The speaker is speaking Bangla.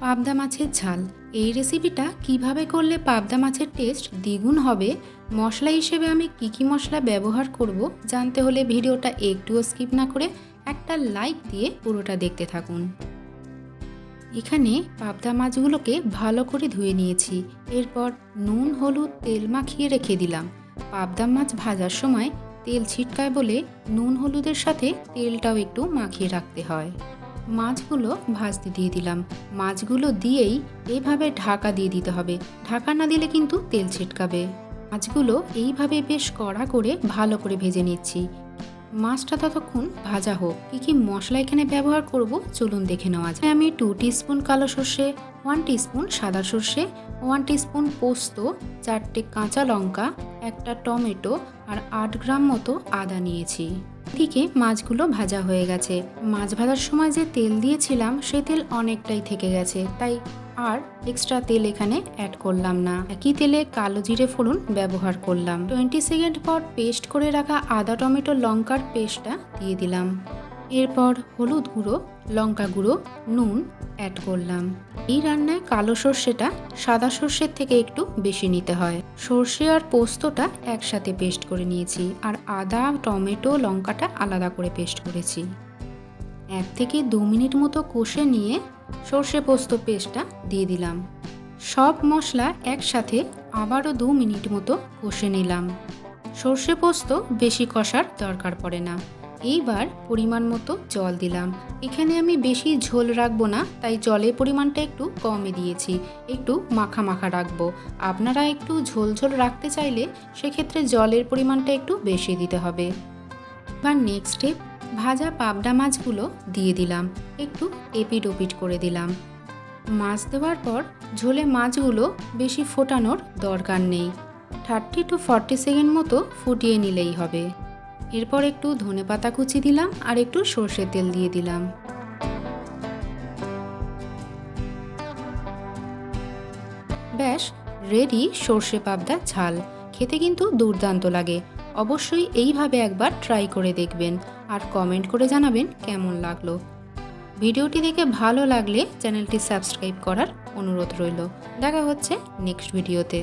পাবদা মাছের ঝাল। এই রেসিপিটা কীভাবে করলে পাবদা মাছের টেস্ট দ্বিগুণ হবে? মশলা হিসেবে আমি কী কী মশলা ব্যবহার করব জানতে হলে ভিডিওটা একটুও স্কিপ না করে একটা লাইক দিয়ে পুরোটা দেখতে থাকুন। এখানে পাবদা মাছগুলোকে ভালো করে ধুয়ে নিয়েছি। এরপর নুন, হলুদ, তেল মাখিয়ে রেখে দিলাম। পাবদা মাছ ভাজার সময় তেল ছিটকায় বলে নুন, হলুদের সাথে তেলটাও একটু মাখিয়ে রাখতে হয়। মাছগুলো ভাজতে দিয়ে দিলাম। মাছগুলো দিয়েই এইভাবে ঢাকা দিয়ে দিতে হবে। ঢাকা না দিলে কিন্তু তেল ছিটকাবে। মাছগুলো এইভাবে বেশ কড়া করে ভালো করে ভেজে নিচ্ছি। মাছটা ততক্ষণ ভাজা হোক। কী কী মশলা এখানে ব্যবহার করব চলুন দেখে নেওয়া যায় আমি টু স্পুন কালো সর্ষে ওয়ান স্পুন সাদা সর্ষে ওয়ান স্পুন পোস্ত, চারটে কাঁচা লঙ্কা, একটা টমেটো আর আট গ্রাম মতো আদা নিয়েছি। এদিকে মাছগুলো ভাজা হয়ে গেছে। মাছ ভাজার সময় যে তেল দিয়েছিলাম, সে তেল অনেকটাই থেকে গেছে। তাই আর এক্সট্রা তেল এখানে অ্যাড করলাম না। একই তেলে কালো জিরে ফোড়ন ব্যবহার করলাম। টোয়েন্টি সেকেন্ড পর পেস্ট করে রাখা আদা, টমেটো, লঙ্কার পেস্টটা দিয়ে দিলাম। এরপর হলুদ গুঁড়ো, লঙ্কা গুঁড়ো, নুন অ্যাড করলাম। এই রান্নায় কালো সর্ষেটা সাদা সর্ষের থেকে একটু বেশি নিতে হয়। সর্ষে আর পোস্তটা একসাথে পেস্ট করে নিয়েছি আর আদা, টমেটো, লঙ্কাটা আলাদা করে পেস্ট করেছি। এক থেকে দু মিনিট মতো কষে নিয়ে সর্ষে পোস্ত পেস্টটা দিয়ে দিলাম। সব মশলা একসাথে আবারও দু মিনিট মতো কষে নিলাম। সর্ষে পোস্ত বেশি কষার দরকার পড়ে না। এইবার পরিমাণ মতো জল দিলাম। এখানে আমি বেশি ঝোল রাখব না, তাই জলের পরিমাণটা একটু কমই দিয়েছি। একটু মাখা মাখা রাখব। আপনারা একটু ঝোল ঝোল রাখতে চাইলে সেক্ষেত্রে জলের পরিমাণটা একটু বেশি দিতে হবে। এবার নেক্সট স্টেপ ভাজা পাবডা মাছগুলো দিয়ে দিলাম। একটু এপিট ওপিট করে দিলাম। মাছ দেওয়ার পর ঝোলে মাছগুলো বেশি ফোটানোর দরকার নেই। থার্টি টু ফর্টি সেকেন্ড মতো ফুটিয়ে নিলেই হবে। এরপর একটু ধনে পাতা কুচি দিলাম আর একটু সর্ষের তেল দিয়ে দিলাম। ব্যাস রেডি সর্ষে পাবদা ঝাল। খেতে কিন্তু দুর্দান্ত লাগে। অবশ্যই এইভাবে একবার ট্রাই করে দেখবেন আর কমেন্ট করে জানাবেন কেমন লাগল। ভিডিওটি দেখে ভালো লাগলে চ্যানেলটি সাবস্ক্রাইব করার অনুরোধ রইল। দেখা হচ্ছে নেক্সট ভিডিওতে